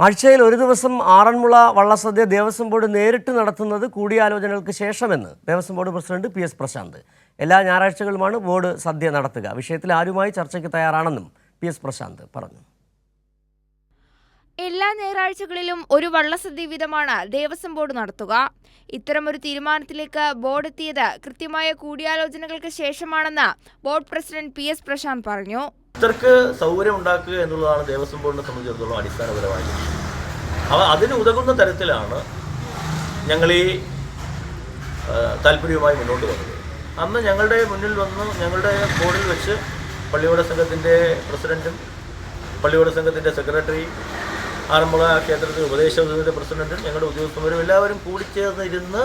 ആഴ്ചയിൽ ഒരു ദിവസം ആറന്മുള വള്ളസദ്യ ദേവസ്വം ബോർഡ് നേരിട്ട് നടത്തുന്നത് കൂടിയാലോചനകൾക്ക് ശേഷമെന്ന് Devaswom board president P S Prashant. എല്ലാ ഞായറാഴ്ചകളുമാണ് ബോർഡ് സദ്യ നടത്തുക. വിഷയത്തിൽ ആരുമായി ചർച്ചയ്ക്ക് തയ്യാറാണെന്നും പി എസ് പ്രശാന്ത് പറഞ്ഞു. എല്ലാ ഞായറാഴ്ചകളിലും ഒരു വള്ളസദ്യ വീതമാണ് ദേവസ്വം ബോർഡ് നടത്തുക. ഇത്തരമൊരു തീരുമാനത്തിലേക്ക് ബോർഡ് എത്തിയത് കൃത്യമായ കൂടിയാലോചനകൾക്ക് ശേഷമാണെന്ന് board president P S Prashant പറഞ്ഞു. ഭക്തർക്ക് സൗകര്യം ഉണ്ടാക്കുക എന്നുള്ളതാണ് ദേവസ്വം ബോർഡിനെ സംബന്ധിച്ചിടത്തോളം അടിസ്ഥാനപരമായ അവ അതിന് ഉതകുന്ന തരത്തിലാണ് ഞങ്ങൾ ഈ താല്പര്യവുമായി മുന്നോട്ട് വന്നത് അന്ന് ഞങ്ങളുടെ മുന്നിൽ വന്ന് ഞങ്ങളുടെ ബോർഡിൽ വെച്ച് പള്ളിയോട സംഘത്തിന്റെ പ്രസിഡന്റും പള്ളിയോട സംഘത്തിന്റെ സെക്രട്ടറി ആറന്മുള ക്ഷേത്രത്തിൽ ഉപദേശ പ്രസിഡന്റും ഞങ്ങളുടെ ഉദ്യോഗസ്ഥന്മാരും എല്ലാവരും കൂടിച്ചേർന്നിരുന്ന്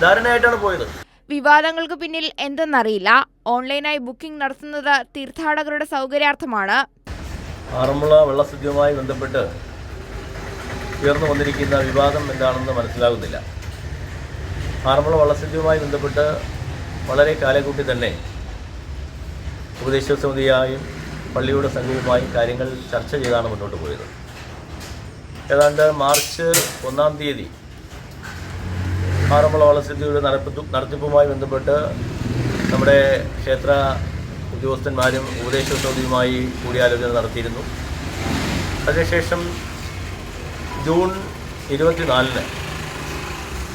ധാരണയായിട്ടാണ് പോയത്. വിവാദങ്ങൾക്ക് പിന്നിൽ എന്തെന്നറിയില്ല. ഓൺലൈനായി ബുക്കിംഗ് നടത്തുന്നത് തീർത്ഥാടകരുടെ സൗകര്യാർത്ഥമാണ്. ആറന്മുള വെള്ളസദ്യവുമായി ബന്ധപ്പെട്ട് ഉയർന്നു വന്നിരിക്കുന്ന വിവാദം എന്താണെന്ന് മനസ്സിലാകുന്നില്ല. ആറന്മുള വള്ളസദ്യവുമായി ബന്ധപ്പെട്ട് വളരെ കാലക്കൂട്ടി തന്നെ ഉപദേശ സമിതിയായും പള്ളിയുടെ സംഘവുമായും കാര്യങ്ങൾ ചർച്ച ചെയ്താണ് മുന്നോട്ട് പോയത്. ഏതാണ്ട് മാർച്ച് ഒന്നാം തീയതി ആറന്മുള വള്ളസദ്യയുടെ നടത്തിപ്പ് നടത്തിപ്പുമായി ബന്ധപ്പെട്ട് നമ്മുടെ ക്ഷേത്ര ഉദ്യോഗസ്ഥന്മാരും ഉപദേശ സമിതിയുമായി കൂടിയാലോചന നടത്തിയിരുന്നു. അതിനുശേഷം ജൂൺ ഇരുപത്തിനാലിന്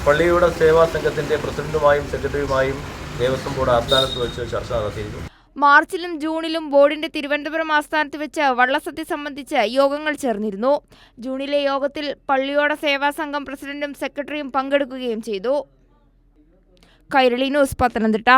പള്ളിയുടെ സേവാ സംഘത്തിന്റെ പ്രസിഡന്റുമായും സെക്രട്ടറിയുമായും ദേവസ്വം ബോർഡ് ആസ്ഥാനത്ത് വെച്ച് ചർച്ച നടത്തിയിരുന്നു. മാർച്ചിലും ജൂണിലും ബോർഡിന്റെ തിരുവനന്തപുരം ആസ്ഥാനത്ത് വെച്ച് വള്ളസദ്യ സംബന്ധിച്ച് യോഗങ്ങൾ ചേർന്നിരുന്നു. ജൂണിലെ യോഗത്തിൽ പള്ളിയോട സേവാ സംഘം പ്രസിഡന്റും സെക്രട്ടറിയും പങ്കെടുക്കുകയും ചെയ്തു. കൈരളി ന്യൂസ് പത്തനംതിട്ട.